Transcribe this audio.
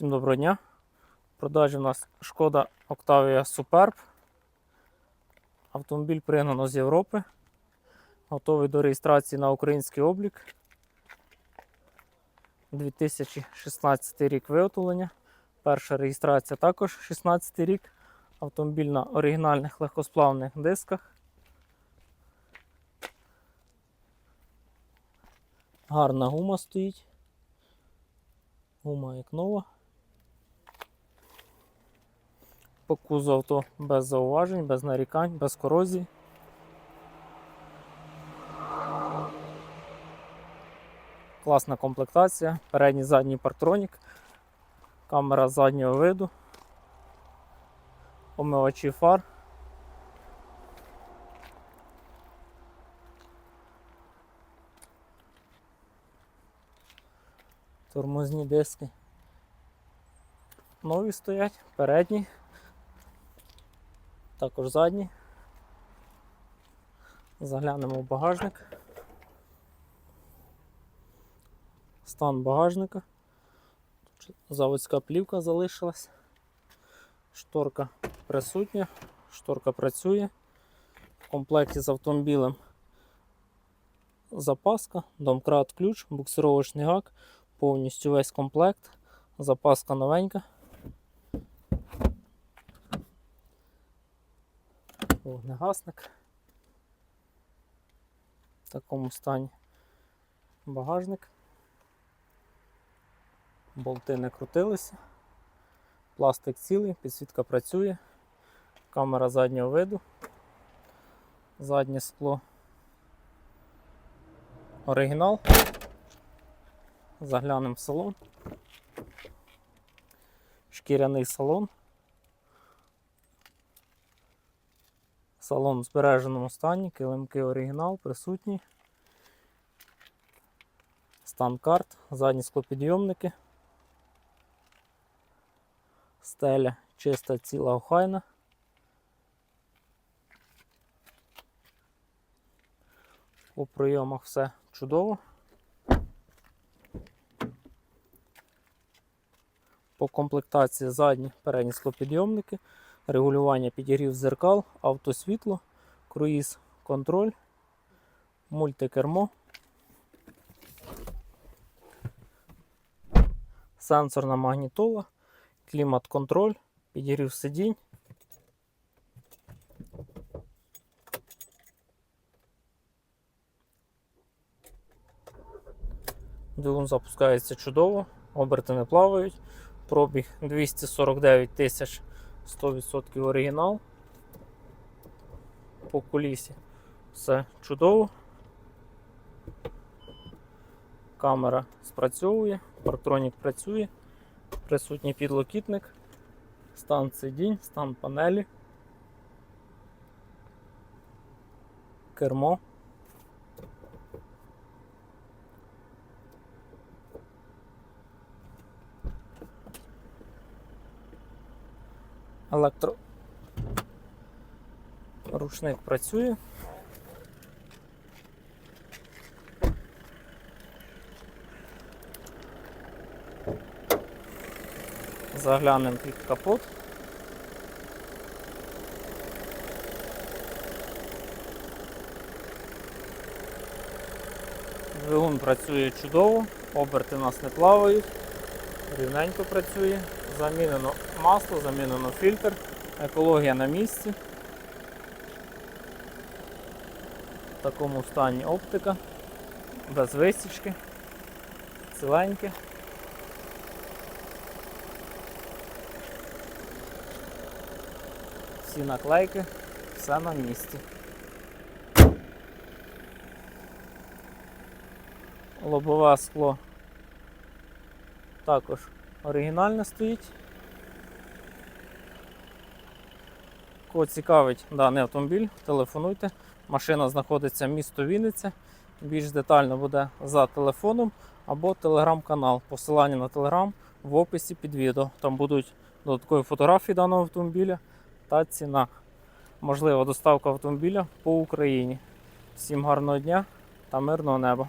Всім доброго дня. В продажі у нас шкода Octavia Superb. Автомобіль пригнано з Європи. Готовий до реєстрації на український облік. 2016 рік виготовлення. Перша реєстрація також 16 рік. Автомобіль на оригінальних легкосплавних дисках. Гарна гума стоїть. Гума як нова. По кузову авто без зауважень, без нарікань, без корозії. Класна комплектація, передній задній парктронік, камера заднього виду, омивачі фар. Тормозні диски. Нові стоять, передні, також задні. Заглянемо в багажник. Стан багажника. Заводська плівка залишилась. Шторка присутня, шторка працює. В комплекті з автомобілем запаска, домкрат ключ, буксировочний гак, повністю весь комплект. Запаска новенька. Вогнегасник. В такому стані багажник. Болти не крутилися. Пластик цілий, підсвітка працює, камера заднього виду, заднє скло. Оригінал. Заглянемо в салон. Шкіряний салон. Салон в збереженому стані, килимки оригінал присутні. Стан карт, задні склопідйомники. Стеля чиста, ціла, охайна. По прийомах все чудово. По комплектації задні передні склопідйомники, регулювання підігрів зеркал, автосвітло, круїз контроль, мультикермо, сенсорна магнітола, клімат-контроль, підігрів сидінь. Двигун запускається чудово, оберти не плавають. Пробіг 249 тисяч 100% оригінал. По колісі все чудово. Камера спрацьовує, парктронік працює, присутній підлокітник, стан сидінь, стан панелі, кермо. Електро. Рушник працює. Заглянемо під капот. Двигун працює чудово, оберти нас не плавають, рівненько працює, замінено масло, замінено фільтр, екологія на місці. В такому стані оптика, без висічки, ціленьке. Всі наклейки, все на місці. Лобове скло також оригінальне стоїть. Кого цікавить даний автомобіль, телефонуйте. Машина знаходиться в місто Вінниця. Більш детально буде за телефоном або телеграм-канал. Посилання на телеграм в описі під відео. Там будуть додаткові фотографії даного автомобіля та ціна. Можлива доставка автомобіля по Україні. Всім гарного дня та мирного неба!